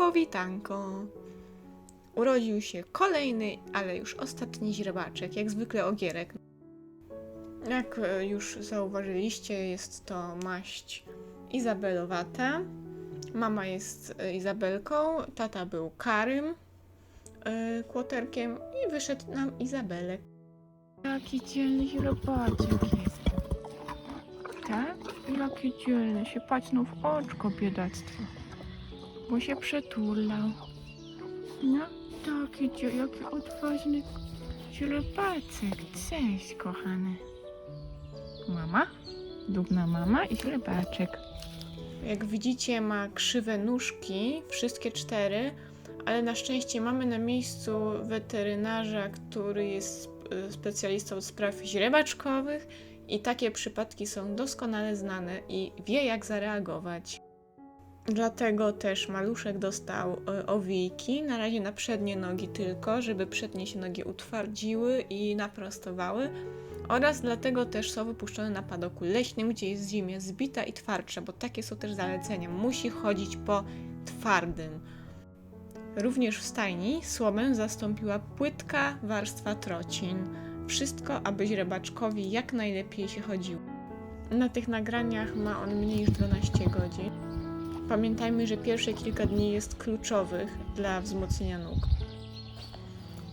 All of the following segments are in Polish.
powitanko. Urodził się kolejny, ale już ostatni źrebaczek, jak zwykle ogierek. Jak e, już zauważyliście, jest to maść izabelowata. Mama jest e, Izabelką, tata był Karym e, kłoterkiem i wyszedł nam Izabelek. Jaki dzielny źrebaczek jest. Tak? Jaki dzielny. Się patrznął w oczko, biedactwo. Bo się przetulał. No, taki jaki odważny źrebaczek. Cześć, kochany. Mama? Dugna mama i źrebaczek. Jak widzicie, ma krzywe nóżki, wszystkie cztery, ale na szczęście mamy na miejscu weterynarza, który jest specjalistą spraw źrebaczkowych i takie przypadki są doskonale znane i wie jak zareagować. Dlatego też maluszek dostał e, owijki, na razie na przednie nogi tylko, żeby przednie się nogi utwardziły i naprostowały. Oraz dlatego też są wypuszczone na padoku leśnym, gdzie jest zimie zbita i twardsza, bo takie są też zalecenia. Musi chodzić po twardym. Również w stajni słomę zastąpiła płytka warstwa trocin. Wszystko, aby źrebaczkowi jak najlepiej się chodziło. Na tych nagraniach ma on mniej niż 12 godzin. Pamiętajmy, że pierwsze kilka dni jest kluczowych dla wzmocnienia nóg.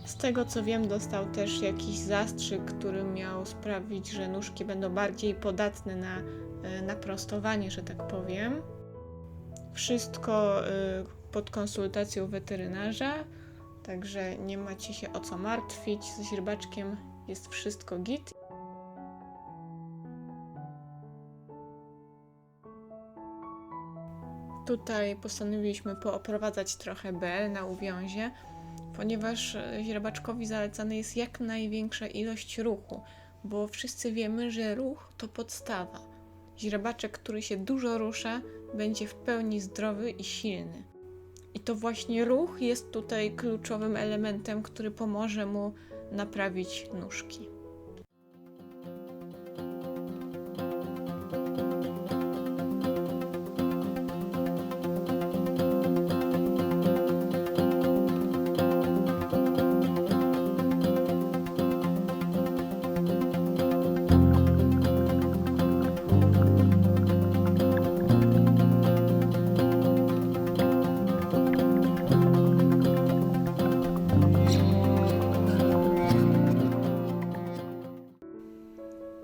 Z tego co wiem, dostał też jakiś zastrzyk, który miał sprawić, że nóżki będą bardziej podatne na e, naprostowanie, że tak powiem. Wszystko e, pod konsultacją weterynarza, także nie macie się o co martwić. Z źrebaczkiem jest wszystko git. Tutaj postanowiliśmy pooprowadzać trochę Bel na uwiązie, ponieważ e, źrebaczkowi zalecana jest jak największa ilość ruchu, bo wszyscy wiemy, że ruch to podstawa. Źrebaczek, który się dużo rusza, będzie w pełni zdrowy i silny. I to właśnie ruch jest tutaj kluczowym elementem, który pomoże mu naprawić nóżki.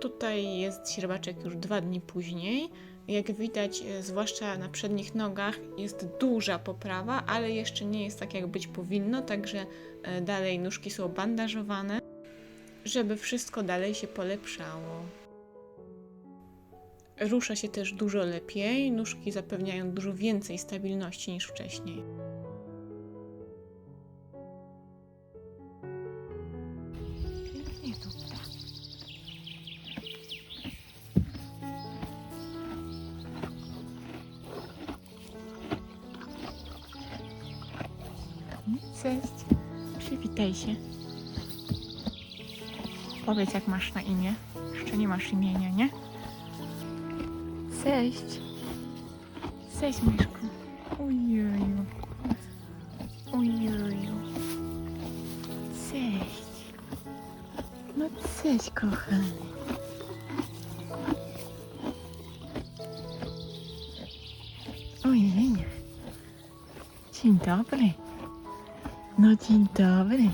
Tutaj jest źrebaczek już dwa dni później. Jak widać, e, zwłaszcza na przednich nogach, jest duża poprawa, ale jeszcze nie jest tak, jak być powinno, także e, dalej nóżki są bandażowane, żeby wszystko dalej się polepszało. Rusza się też dużo lepiej, nóżki zapewniają dużo więcej stabilności niż wcześniej. Cześć. Przywitaj się. Powiedz, jak masz na imię. Jeszcze nie masz imienia, nie? Cześć. Cześć, myszku. Ojeju. Ojeju. Cześć. No cześć, kochany. Ojej. Dzień dobry. No dzień dobry.